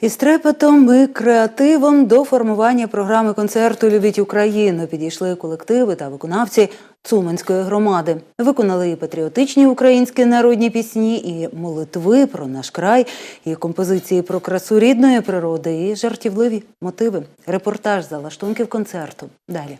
Із трепетом і креативом до формування програми концерту Любіть Україну підійшли колективи та виконавці Цуманської громади. Виконали і патріотичні українські народні пісні, і молитви про наш край, і композиції про красу рідної природи, і жартівливі мотиви. Репортаж за лаштунків концерту. Далі.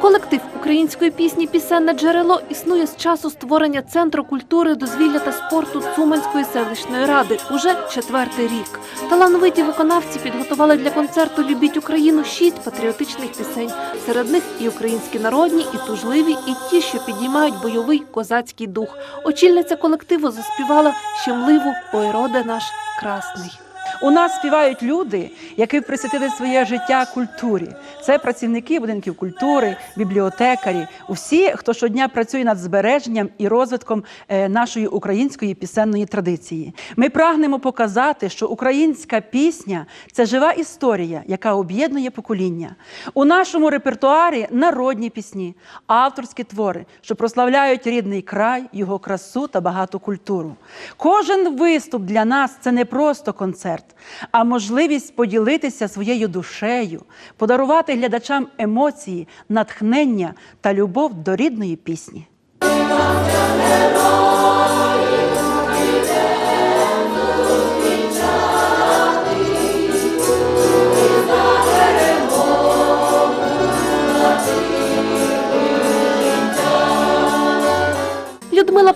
Колектив української пісні Пісенне джерело існує з часу створення центру культури, дозвілля та спорту Цуманської селищної ради уже четвертий рік. Талановиті виконавці підготували для концерту Любіть Україну шість патріотичних пісень. Серед них і українські народні, і тужливі, і ті, що підіймають бойовий козацький дух. Очільниця колективу заспівала щемливу «Ой, роде наш красний. У нас співають люди, які присвятили своє життя культурі. Це працівники будинків культури, бібліотекарі, усі, хто щодня працює над збереженням і розвитком е, нашої української пісенної традиції. Ми прагнемо показати, що українська пісня це жива історія, яка об'єднує покоління. У нашому репертуарі народні пісні, авторські твори, що прославляють рідний край, його красу та багату культуру. Кожен виступ для нас це не просто концерт, а можливість поділитися своєю душею, подарувати глядачам емоції, натхнення та любов до рідної пісні.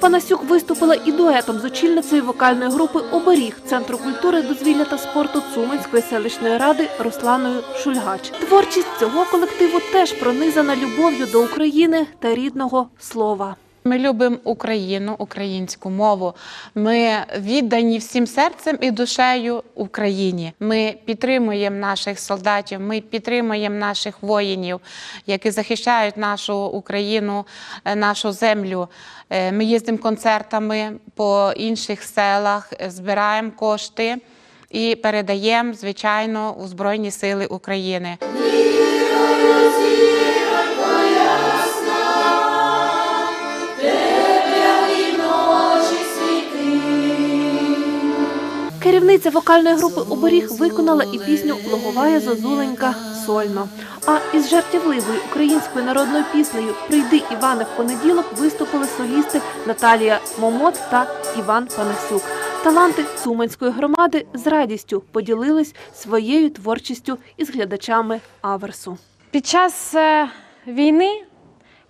Панасюк виступила і дуетом з очільницею вокальної групи Оберіг Центру культури, дозвілля та спорту Цуманської селищної ради Русланою Шульгач. Творчість цього колективу теж пронизана любов'ю до України та рідного слова. Ми любимо Україну, українську мову. Ми віддані всім серцем і душею Україні. Ми підтримуємо наших солдатів, ми підтримуємо наших воїнів, які захищають нашу Україну, е, нашу землю. Е, Ми їздимо концертами по інших селах, е, збираємо кошти і передаємо, звичайно, у Збройні Сили України. Керівниця вокальної групи Оберіг виконала і пісню Логовая зозуленька сольно. А із жартівливою українською народною піснею Прийди Іване в понеділок виступили солісти Наталія Момот та Іван Панасюк. Таланти Цуманської громади з радістю поділились своєю творчістю із глядачами Аверсу. Під час е, війни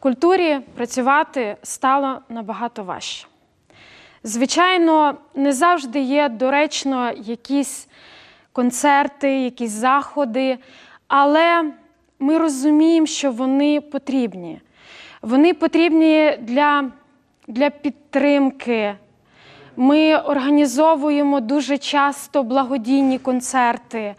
культурі працювати стало набагато важче. Звичайно, не завжди є доречно якісь концерти, якісь заходи, але ми розуміємо, що вони потрібні. Вони потрібні для, для підтримки. Ми організовуємо дуже часто благодійні концерти,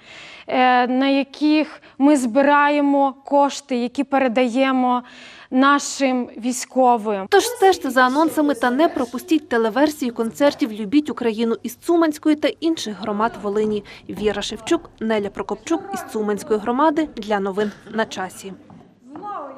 е, на яких ми збираємо кошти, які передаємо нашим військовим. Тож стежте за анонсами та не пропустіть телеверсії концертів Любіть Україну із Цуманської та інших громад Волині. Віра Шевчук, Неля Прокопчук із Цуманської громади для новин на часі.